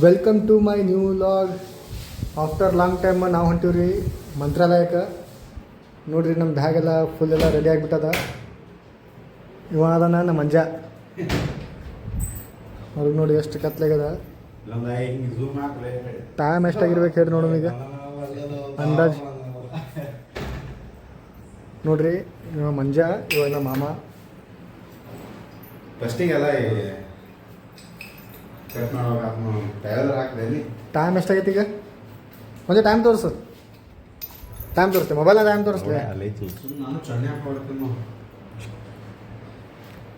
Welcome to my new log after long time ನಾವು ಹೊಂಟೀವಿ ರೀ ಮಂತ್ರಾಲಯಕ್ಕೆ. ನೋಡಿರಿ ನಮ್ಮ ಬ್ಯಾಗ್ ಎಲ್ಲ ಫುಲ್ ಎಲ್ಲ ರೆಡಿ ಆಗಿಬಿಟ್ಟದ. ಇವ ಅದಾನ ನಮ್ಮ ಮಂಜ ಅವ್ರಿಗೆ ನೋಡಿ ಎಷ್ಟು ಕತ್ಲಾಗ್ಯದ. ಟೈಮ್ ಎಷ್ಟಾಗಿರ್ಬೇಕು ಹೇಳಿ ನೋಡೋಣ ಈಗ. ಅಂದಾಜ್. ನೋಡ್ರಿ, ಇವ ಮಂಜ, ಇವ ನಮ್ಮ ಮಾಮ. ಫಸ್ಟಿಗೆ ಎಲ್ಲ ಕಟ್ ಟೈಮ್ ಎಷ್ಟಾಗೈತಿ ಈಗ? ಮಂಜ ಟೈಮ್ ತೋರಿಸು. ಟೈಮ್ ತೋರಿಸ್ತೆ ಮೊಬೈಲ್ ಟೈಮ್ ತೋರಿಸ್ತೆ.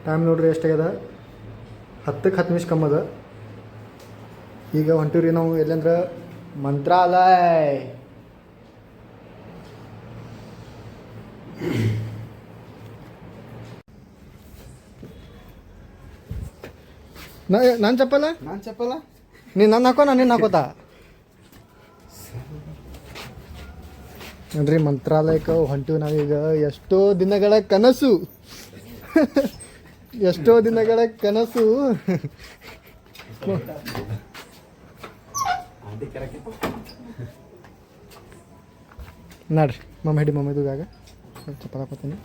ಟೈಮ್ ನೋಡ್ರಿ ಎಷ್ಟಾಗ್ಯದ ಹತ್ತಕ್ಕೆ ಹತ್ತು ನಿಮಿಷ ಕಮ್ಮದ ಈಗ ಹೊಂಟಿವ್ರಿ ನಾವು ಎಲ್ಲಂದ್ರೆ ಮಂತ್ರಾಲಯ. ನಾನು ಚಪ್ಪಲ ನಾನು ಚಪ್ಪಲ ನೀನು ನನ್ನ ಹಾಕೋ ನಾನು ನಿನ್ನ ಹಾಕೋತಾ? ನೋಡ್ರಿ ಮಂತ್ರಾಲಯಕ್ಕೆ ಹೊಂಟಿವಿ ನಾವೀಗ. ಎಷ್ಟೋ ದಿನಗಳ ಕನಸು. ಎಷ್ಟೋ ದಿನಗಳ ಕನಸು. ನೋಡ್ರಿ ಮಮ್ಮ ಹಿಡಿ ಮಮ್ಮ ಇದಾಗ ಚಪ್ಪಲ್ ಹಾಕೋತೀನಿ.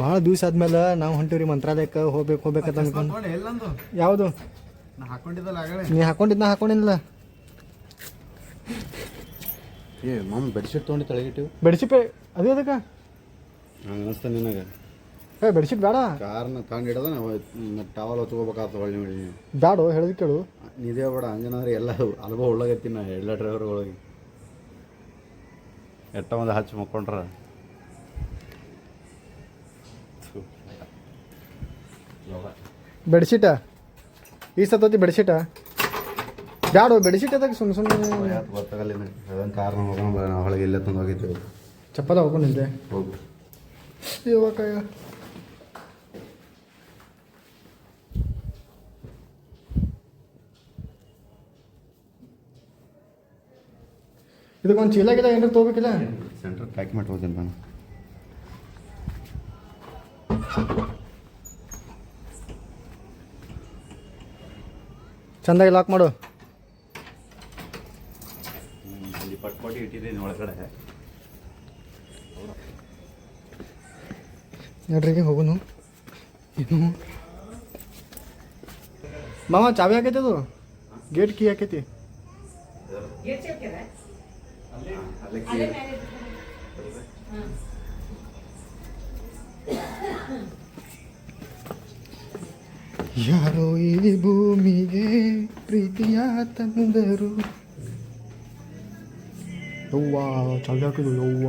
ಭಾಳ ದಿವಸ ಆದ್ಮೇಲೆ ನಾವು ಹೊಂಟಿವ್ರಿ ಮಂತ್ರಾಲಯಕ್ಕೆ ಹೋಗ್ಬೇಕು ಹೋಗ್ಬೇಕಂತ ಅನ್ಕೊಂಡು ಯಾವುದು? ನಾ ಹಾಕೊಂಡಿದ್ದ ಹಾಕೊಂಡಿಲ್ಲ ಏ ಮಮ್ಮ ಬೆಡ್ಶೀಟ್ ತೊಗೊಂಡು ತಳಗಿಟ್ಟು ಬೆಡ್ಶೀಟ್ ಅದೇ ಅದಕ್ಕೆ ಹಂಗೆ ಅನಿಸ್ತ ನಿನಗೆ. ಏ ಬೆಡ್ಶೀಟ್ ಬೇಡ. ಕಾರ್ನ ತಂದು ಹಿಡ್ದ ನಾವು ಟವಲ್ ಹೊತ್ಕೋಬೇಕಾಗ್ತದೆ ಒಳ್ಳೆ ಮಾಡಿ ಬ್ಯಾಡು ಹೇಳಿದ್ ಕೇಳು. ನಿದೇ ಬೇಡ ಹಂಗೇನಾದ್ರೆ ಎಲ್ಲ ಅಲ್ಗೋ ಉಳ್ಳಾಗತ್ತೀನಿ ನಾ ಎಲ್ಲ ಡ್ರೈವರ್ಗಳಿಗೆ ಎಟ್ಟ ಒಂದು ಹಚ್ಚಿ ಮಕ್ಕೊಂಡ್ರ. ಬೆಡ್ಶೀಟ? ಈ ಸತೋತಿ ಬೆಡ್ಶೀಟ? ಬ್ಯಾಡ ಬೆಡ್ಶೀಟ್ ಅದಕ್ಕೆ ಸುಮ್ಮನೆ ಸುಮ್ಮನೆ ಗೊತ್ತಾಗಲ್ಲ ಅದೊಂದು ಹೋಗೋಣ ನಾವು ಹೊಳಗೆ ಇಲ್ಲೇ ತಂದು ಹೋಗಿದ್ದೀವಿ ಚಪ್ಪಲ ಹೋಗ್ಕೊಂಡಿದ್ದೆ ಹೋಗು. ಇವಾಗ ಇದಕ್ಕೊಂದು ಚೀಲ ಗಿಲ ಏನಾರು ತೊಗೋಬೇಕಿಲ್ಲ? ಸೆಂಟ್ರ್ ಪ್ಯಾಕ್ ಮಾಡಿ ಹೋಗ್ತೀನಿ ನಾನು ಚಂದಾಗಿ ಲಾಕ್ ಮಾಡು. ಅಲ್ಲಿ ಪಟ್ಪಟಿ ಇಟ್ಟಿದ್ದೀನಿ ಒಳಗಡೆ. ನೋಡ್ರಿ ಈಗ ಹೋಗುನು. ಇದು ಮಾವ ಚಾವಿ ಹಾಕೈತಿ ಅದು? ಗೇಟ್ ಕೀ ಹಾಕೈತಿ. ಅಲ್ಲಿ ಯಾರೋ ಈ ಭೂಮಿಗೆ ಪ್ರೀತಿಯ ತಂದರು. ಯವ್ವ ಚಾವಿ ಹಾಕಿದ್ರು ಯವ್ವ.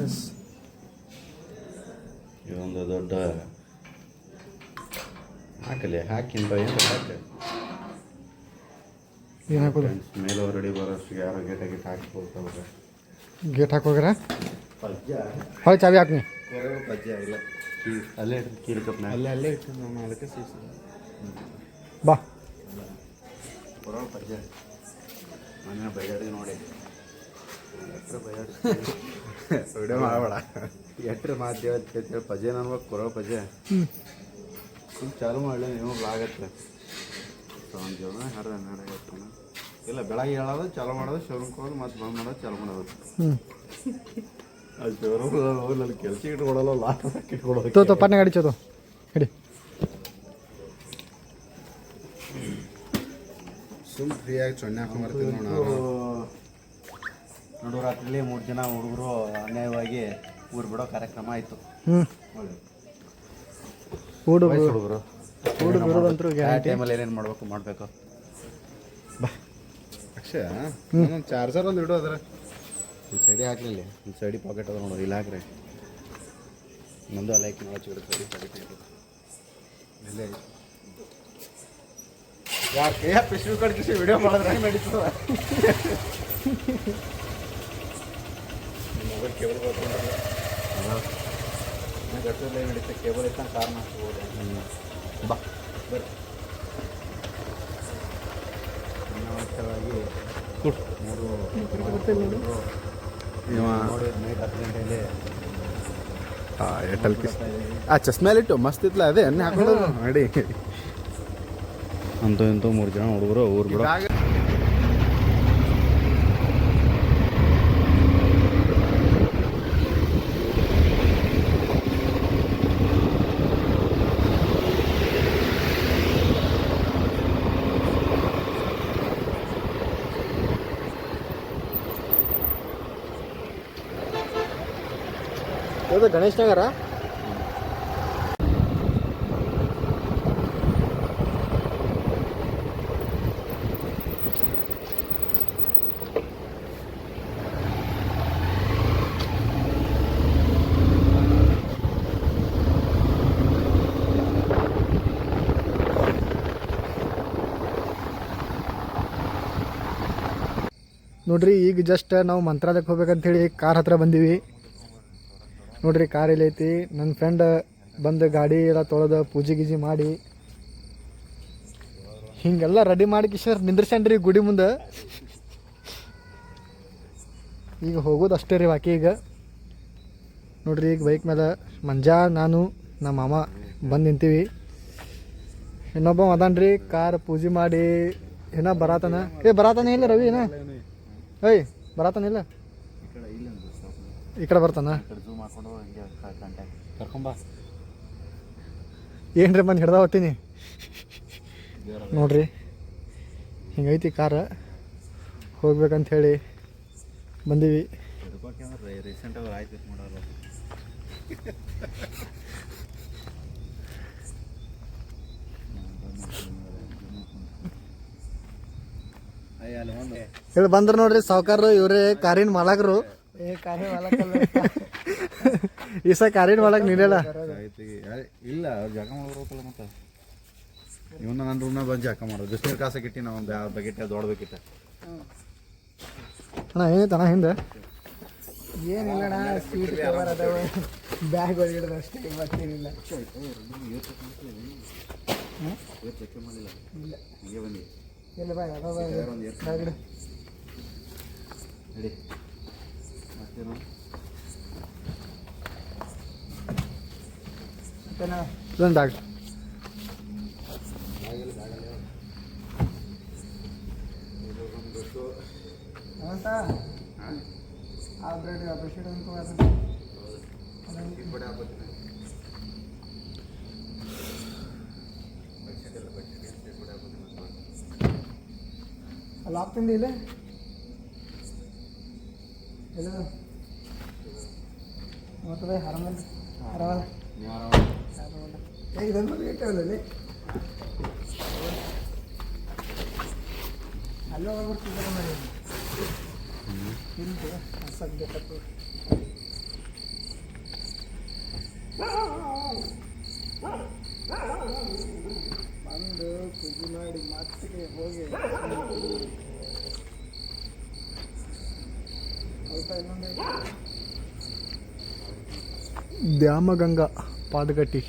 ಎಸ್ ಇದೊಂದು ದೊಡ್ಡ ಹಾಕಲಿ ಹಾಕಿಂದ ಏನು ಹಾಕಿ ಏನು ಹಾಕೋದು? ಮೇಲೆ ಹೊರಡಿ ಬರೋಷ್ಟು ಯಾರೋ ಗೇಟ ಗೇಟ್ ಹಾಕಿ ಹೋಗ್ತಾವ್ರೆ ಗೇಟ್ ಹಾಕೋಗ್ರ ಹೊಳೆ ಚಾವಿ ಹಾಕ್ನಿ ಪಜ್ಜ ಇಲ್ಲ. ಅಲ್ಲೇ ಕೀರಿ ಕಪ್ನ ಅಲ್ಲೇ ಅಲ್ಲೇ ಇಟ್ಟು ನಾನು ಅದಕ್ಕೆ ಸೀಸ ಬಾ. ಬರೋ ಪಜ್ಜ ಮನೆ ಬೈಯಾಡಿ ನೋಡಿ. ಎಟ್ರ ಬೈಯಾಡಿ ವಿಡಿಯೋ ಮಾಡಬೇಡ. ಎಟ್ರ ಪಜ್ಜೆ ಅನ್ಬೇಕು ಕೊರೋ ಪಜೆ ಸುಮ್ ಚಾಲು ಮಾಡಲಿ ನೀವು ಆಗತ್ತೆ. ಒಂದು ಜೀವನ ಹರ್ದ ಇಲ್ಲ ಬೆಳಗ್ಗೆ ಹೇಳೋದು ಚಾಲು ಮಾಡೋದು ಶೋರೂಮ್ ಹೋಗೋದು ಮತ್ತೆ ಬಂದ್ ಮಾಡೋದು ಚಾಲು ಮಾಡೋದು. ಕೆಲಸ ಇಟ್ಕೊಡಲ್ಲ ಲಾಟ್ ತೋ ಇಟ್ಕೊಡೋದು ತೋ ಪಟ್ನೆ ಗಾಡಿ ಚೋದು. ಹಿಡಿ ಸುಮ್ ಫ್ರೀಯಾಗಿ ಚೊಣ್ಣೆ ಹಾಕೊಂಬರ್ತೀವಿ ನೋಡು ರಾತ್ರಿಲಿ ಮೂರು ಜನ ಹುಡುಗರು ಅನ್ಯಾಯವಾಗಿ ಊರು ಬಿಡೋ ಕಾರ್ಯಕ್ರಮ ಆಯಿತು. ಹ್ಞೂ ಮಾಡ್ಬೇಕು ಹುಡುಗರು. ಹುಡುಗ ಬರೋದಂತರೂ ಆ ಟೈಮಲ್ಲಿ ಏನೇನು ಮಾಡಬೇಕು ಮಾಡಬೇಕು. ಅಕ್ಷಯ ಒಂದೊಂದು ಚಾರ್ಜರ್ ಒಂದು ಇಡು ಅದ್ರ ಈ ಸೈಡಿ ಹಾಕಲಿಲ್ಲ ಇಲ್ಲಿ ಸೈಡಿ ಪಾಕೆಟ್ ಅದ ನೋಡೋದು ಇಲ್ಲಿ ಹಾಕ್ರಿ. ನಂದು ಅಲ್ಲ ಹಾಕಿ ನೋಡಿ ಚಿಗುರು ಸೈಡಿ ಪಾಕೆಟ್ ಇಲ್ಲೇ ಐತಿ. ಪಿಶ್ವಿ ಪಿಶು ಕಡ್ಕಿಸಿ ವಿಡಿಯೋ ಮಾಡಿದ್ರೆ ನಡೀತದ? ಮೊಬೈಲ್ ಕೇಬಲ್ ಗಟ್ಟಲೆ ನಡೀತದೆ ಕೇಬಲ್ ಇತ್ತ ಕಾರಣ ಹಾಕ್ಬೋದು ಬಾ. ಬರ್ರಿ. ಕೊಡು. ಮೂರು. ಮೂರು ಚಸ್ಮೇಲಿಟ್ಟು ಮಸ್ತ್ ಇತ್ತಲ್ಲ ಅದೇ ಎಣ್ಣೆ ಹಾಕೊಂಡು ಮಾಡಿ ಅಂತೂ ಇಂತೂ ಮೂರು ಜನ ಹುಡುಗರು ಊರು ಬಿಡೋ. ಇದು ಗಣೇಶ್ ನಗರ. ನೋಡ್ರಿ ಈಗ ಜಸ್ಟ್ ನಾವು ಮಂತ್ರಾಲಯಕ್ಕೆ ಹೋಗ್ಬೇಕಂತೇಳಿ ಕಾರ್ ಹತ್ರ ಬಂದೀವಿ. ನೋಡ್ರಿ ಕಾರ್ ಐತಿ? ನನ್ನ ಫ್ರೆಂಡ್ ಬಂದು ಗಾಡಿ ಎಲ್ಲ ತೊಳೆದು ಪೂಜೆ ಗೀಜೆ ಮಾಡಿ ಹಿಂಗೆಲ್ಲ ರೆಡಿ ಮಾಡಿ ಕಿಶೋರ್ ನಿಂದ್ರಸ್ಯಾನ್ರಿ ಗುಡಿ ಮುಂದೆ. ಈಗ ಹೋಗೋದು ಅಷ್ಟೇ ರೀ ಬಾಕಿ ಈಗ. ನೋಡ್ರಿ ಈಗ ಬೈಕ್ ಮೇಲೆ ಮಂಜಾ, ನಾನು, ನಮ್ಮ ಮಾಮ ಬಂದು ನಿಂತೀವಿ. ಇನ್ನೊಬ್ಬ ಅದಾನ್ರಿ, ಕಾರ್ ಪೂಜೆ ಮಾಡಿ, ಏನ ಬರಾತನ? ಏ, ಬರಾತನ ಇಲ್ಲ ರವಿ, ಏನ? ಏಯ್, ಬರಾತನ ಇಲ್ಲ? ಈ ಕಡೆ ಬರ್ತಾನ? ಝೂಮ್ ಹಾಕೊಂಡು ಹಿಂಗೆ ಕಾಂಟ್ಯಾಕ್ಟ್ ಕರ್ಕೊಂಬ ಏನ್ರಿ ಬಂದು ಹಿಡ್ದ ಹೋಗ್ತೀನಿ? ನೋಡ್ರಿ. ಹಿಂಗೈತಿ ಕಾರ. ಹೋಗ್ಬೇಕಂತ ಹೇಳಿ ಬಂದೀವಿ. ರೀಸೆಂಟಾಗಿ ಆಯ್ತು ಮಾಡೋಲ್ಲ ಹೇಳಿ ಬಂದ್ರು ನೋಡ್ರಿ ಸಾವುಕಾರರು ಇವರೇ ಕಾರಿನ ಮಾಲಕರು. ಈ ಸ ಕಾರಿನ ಮಾಲಕ್ ನೀಡಲ್ಲ ಆಯ್ತು ಈಗ. ಅರೆ, ಇಲ್ಲ ಜಾಗ ಮಾಡ್ಬೇಕಲ್ಲ ಮತ್ತೆ. ಇವನ್ನ ನನ್ನ ರೂಮ್ನಾಗ ಬಂದು ಜಾಕ ಮಾಡೋದು ಬಿಸಿನೀರು ಕಾಸಕ್ಕೆ ಇಟ್ಟು ನಾವು ಒಂದು ಬಕೆಟ್ ದೊಡ್ಡ ಬೇಕಿತ್ತ ಅಣ್ಣ ಏನೈತೆ ಅಣ್ಣ ಹಿಂದೆ? ಏನಿಲ್ಲಣ್ಣ ಸೀಟ್ ಕವರ್ ಅದಾವ. ಬ್ಯಾಗ್ ಒಳಗಿಡೋದು ಅಷ್ಟೇ ಮತ್ತೇನಿಲ್ಲ ಇಲ್ಲ. ಹೀಗೆ ಬನ್ನಿ. ಇಲ್ಲ ಬಾಯ್ ಅದಾವ ಇದೊಂದು ಬ್ಯಾಗ್ ಅಲ್ಲಿ ಹಾಕ್ತಿಂದಿ ಇಲ್ಲ ಎಲ್ಲ ಮತ್ತೆ ಹರಮಲ್ ಹರಮಲ್ ನೀವು ಆರಾಮ ಹರಮಲ್ ಏ ಇದೊಂದು ಮದುವೆ ಇಟ್ಟವಲ್ಲ ಅಲ್ಲಿ ಹೋಗ್ಬಿಡ್ತಿದ್ದಲ್ಲ ಮಾಡಿ ಹಿಂದೆ ಸದ್ಯಕ್ಕೆ ಬಂದು ಪೂಜೆ ಮಾಡಿ ಮತ್ತೆ ಹೋಗಿ. ద్యామగంగ పాదగట్టి.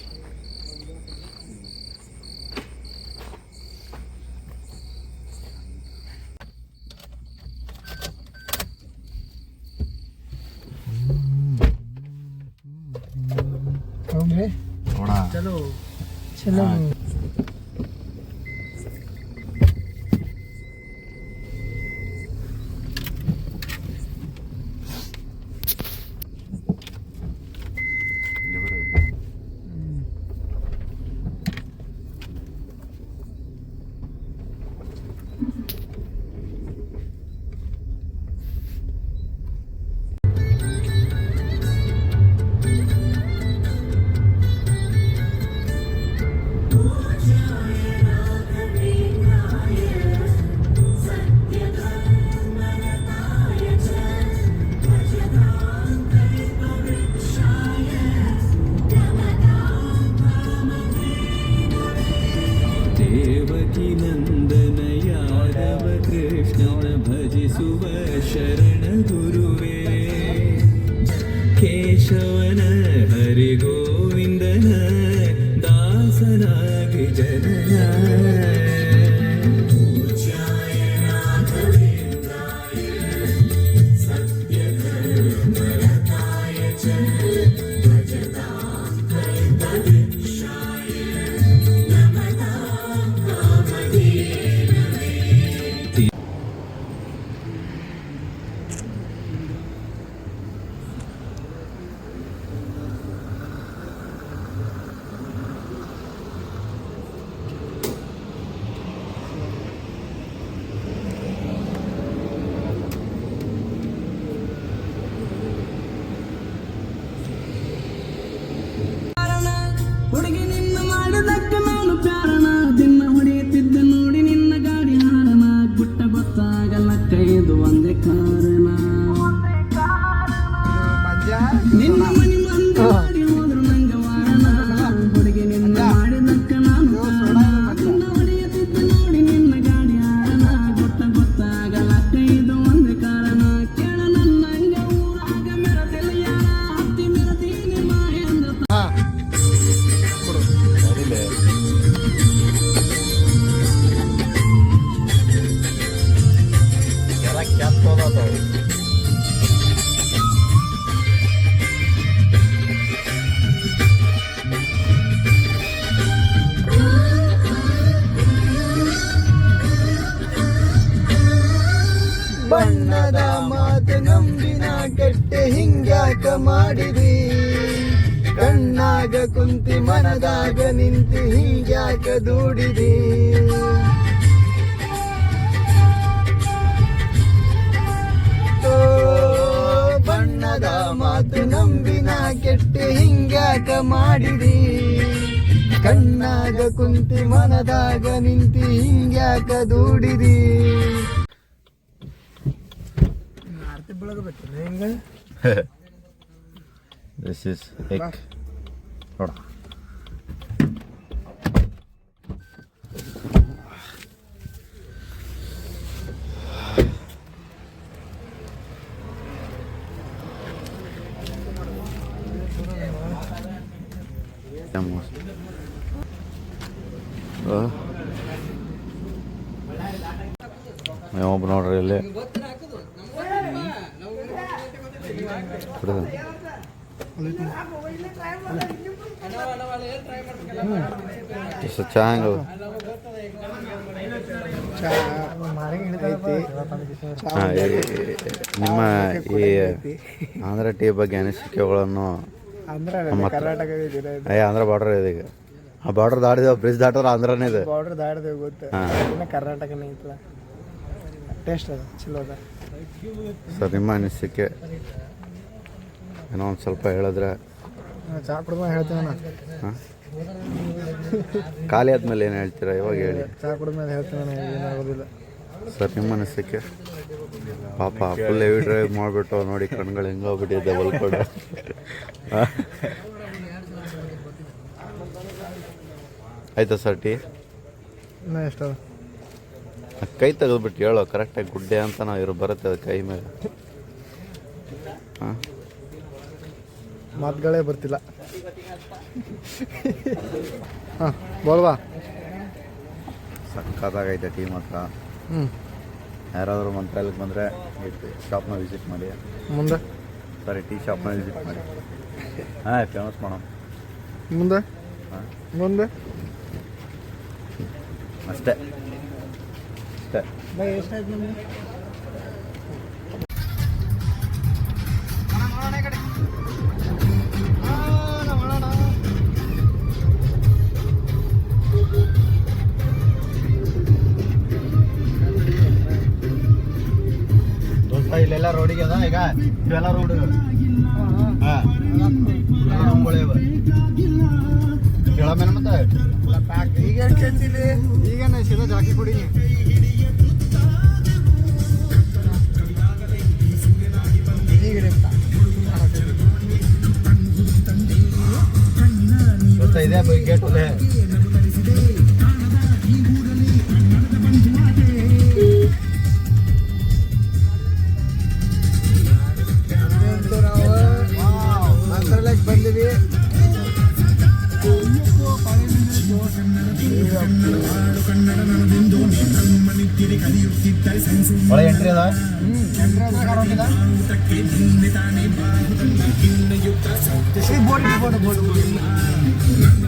చలో. చలో नन्दनयादव कृष्ण भज भजिसुव शर ಮನದಾಗ ನಿಂತಿ ಹಿಂಗ್ಯಾಕ ದೂಡಿದಿ? ಓ, ಬಣ್ಣದ ಮಾತು ನಂಬಿನ ಕೆಟ್ಟೆ ಹಿಂಗ್ಯಾಕ ಮಾಡಿದಿ? ಕಣ್ಣಾಗ ಕುಂತಿ ಮನದಾಗ ನಿಂತಿ ಹಿಂಗ್ಯಾಕ ದೂಡಿದಿ? ಬೆಳಗಬೇಕಲ್ಲ ಹೆಂಗ? ದಿಸ್ ಇಸ್ ನೋಡ. ಒಬ್ಬ ನೋಡ್ರಿ ಇಲ್ಲಿ ಕುಡಿದ ಎಷ್ಟು ಚೆನ್ನಾಗಿ ಐತಿ ಹಾಂ ನಿಮ್ಮ ಈ ಆಂಧ್ರ ಟೀ ಬಗ್ಗೆ ಅನಿಸಿಕೆಗಳನ್ನು ಏ ಆಂಧ್ರ ಬಾರ್ಡರ್ ಇದೆ ಈಗ. ಆ ಬಾರ್ಡರ್ ದಾಟಿದ ಬ್ರಿಡ್ಜ್ ದಾಟಿದ್ರೆ ಆಂಧ್ರನೇ ಇದೆ. ಬಾರ್ಡರ್ ದಾಟಿದೆ ಗೊತ್ತು. ಇನ್ನ ಕರ್ನಾಟಕನೇ ಐತಲ್ಲ. ಟೇಸ್ಟ್ ಅದ ಚಲೋ ಅದ. ಸರ್ ನಿಮ್ಮ ಅನಿಸಿಕೆ? ಏನೋ ಒಂದು ಸ್ವಲ್ಪ ಹೇಳಿದ್ರೆ. ಚಹಾ ಚಾ ಕುಡ್ದ ಹೇಳ್ತೀನಿ ನಾನು ಖಾಲಿ ಆದ್ಮೇಲೆ ಏನು ಹೇಳ್ತೀರಾ? ಇವಾಗ ಹೇಳಿ. ಚಾ ಮೇಲೆ ಹೇಳ್ತೀನಿ ನಾನು ಏನಾಗೋದಿಲ್ಲ. ಸರ್ ನಿಮ್ಮ ಅನಿಸಿಕೆ? ಪಾಪ ಫುಲ್ ಹೆವಿ ಡ್ರೈವ್ ಮಾಡಿಬಿಟ್ಟು ನೋಡಿ ಕಣ್ಗಳು ಹೆಂಗೋಗ್ಬಿಟ್ಟಿದೆ ಹೊಲ್ಕೊಡ ಆಯ್ತಾ ಸರ್ ಟೀ? ಕೈ ತೆಗೆದ್ಬಿಟ್ಟು ಹೇಳೋ ಕರೆಕ್ಟಾಗಿ ಗುಡ್ಡೆ ಅಂತ ನಾವು ಇರೋ ಬರುತ್ತೆ ಅದು ಕೈ ಮೇಲೆ. ಹಾಂ? ಮಾತುಗಳೇ ಬರ್ತಿಲ್ಲ. ಹಾಂ ಬೋಲ್ವಾ? ಸಕ್ಕತ್ತಾಗೈತೆ ಟೀ ಮಾತ್ರ. ಹ್ಞೂ ಯಾರಾದರೂ ಮಂತ್ರಾಲಯಕ್ಕೆ ಬಂದರೆ ಶಾಪ್ನ ವಿಸಿಟ್ ಮಾಡಿ. ಮುಂದೆ? ಸಾರಿ ಟೀ ಶಾಪ್ನ ವಿಸಿಟ್ ಮಾಡಿ. ಹಾಂ ಫೇಮಸ್ ಮಾಡೋಣ ಮುಂದೆ? ಹಾಂ. ಮುಂದೆ? ಅಷ್ಟೇ. ಅಷ್ಟೇ. ಇವೆಲ್ಲ ರೋಡ್. ಹಾಂ. ಕೇಳಮೇನ ಮತ್ತೆ ಈಗ ಕೇಳ್ತೀನಿ ಈಗ ನಾನು ಸೀದಾ ಜಾಕಿ ಕೊಡಿ ಗೊತ್ತಾ ಇದೆ ಗೇಟ್ ಇದೆ ಒಳಗೆ ಎಂಟ್ರಿ ಅದ? Board board board.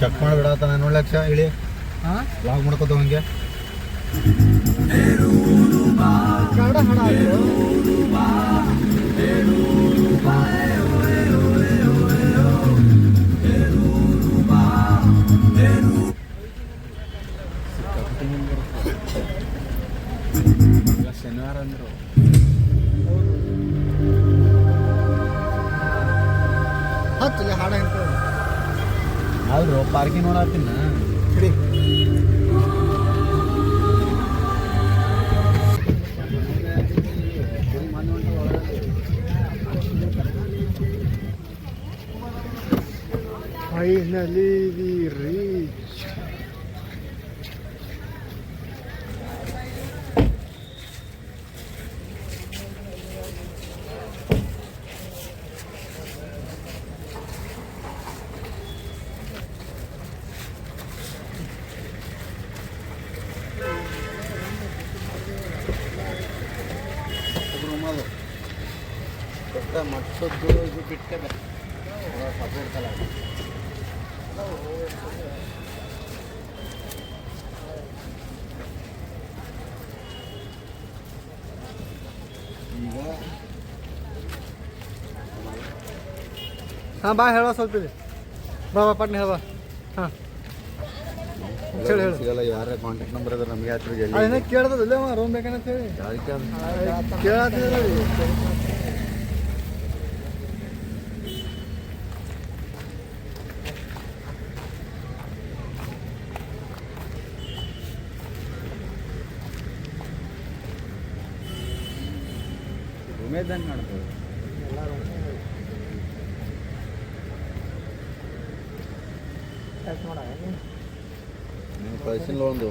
ಚೆಕ್ ಮಾಡಿಬಿಡತ್ತ ನಾನು ಲಕ್ಷ ಹೇಳಿ. ಹಾಂ? ಲಾಗ್ ಮಾಡ್ಕೋತ ಹಂಗೆ ಕನ್ನಡ ಹಣ ಶನಿವಾರ ಅಂದ್ರು ಹತ್ತಲ್ಲಿ ಹಾಡ ಆದ್ರು ಪಾರ್ಕಿಂಗ್ ನೋಡತ್ತೀನ ಫೈನಲಿ ವಿ ರೀಚ್ ಮಟ್ಟದ್ದು ಇದು ಬಿಟ್ಟೆ ಸಪ್ರೇಟ್ ಕಲರ್ ಈಗ ಹಾಂ ಬಾ ಹೇಳ ಸ್ವಲ್ಪ ಇಲ್ಲಿ ಬಾ ಬಾ ಪಟ್ನೆ ಹೇಳ ಹಾಂ ಹೇಳು ಹೇಳು ಸಿಗಲ್ಲ ಯಾರ ಕಾಂಟ್ಯಾಕ್ಟ್ ನಂಬರ್ ಇದ್ರೆ ನಮಗೆ ಹತ್ತಿರ ಅದೇನ ಕೇಳ್ದಲ್ಲ ರೂಮ್ ಬೇಕಂತ ಹೇಳಿ ಕೇಳತ್ತಿಲ್ಲ ರೂಮೇ ಮಾಡ್ಬೋದು ಕಳ್ಸಿಲ್ಲ ಒಂದು.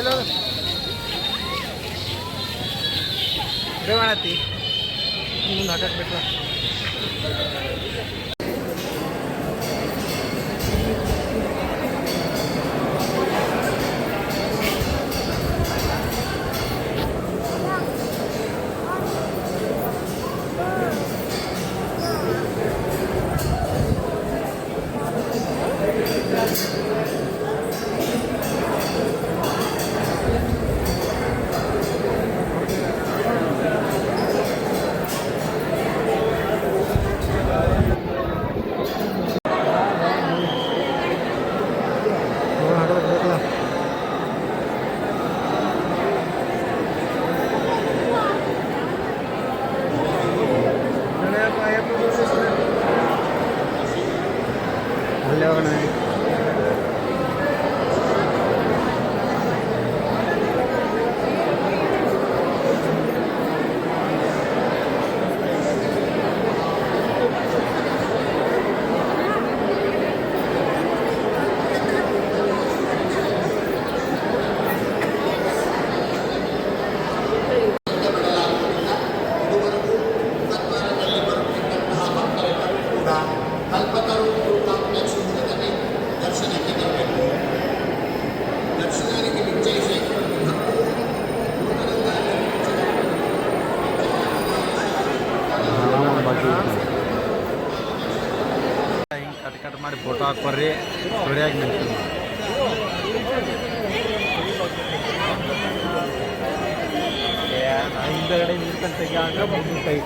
ಇದೆ ಮಾಡತ್ತಿ. ಮುಂದೆ ಹಾಕಕ್ಕೆ ಬೇಕಲ್ಲ ಅಲ್ಲೇ ಹೋಗೋಣ ಹಿಂಗೆ ಕಟ್ ಕಟ್ ಮಾಡಿ ಫೋಟೋ ಹಾಕ್ಬರ್ರಿ ಸ್ಟುಡಿಯಾಗಿ ಮೆನ್ಷನ್ ಮಾಡಿ ಹಿಂದಗಡೆ ನಿಂತ್ಕೊಂಡು ತೆಗಿಯಾಗ ಮುಂದೆ ಕೈ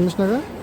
ಹತ್ತು ನಿಮಿಷನಾಗ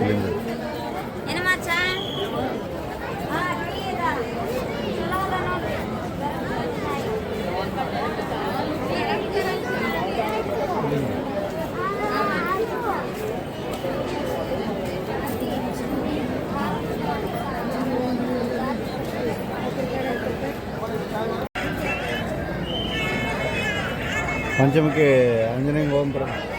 kulin na. Ano ma chan? Pancam ke anjing.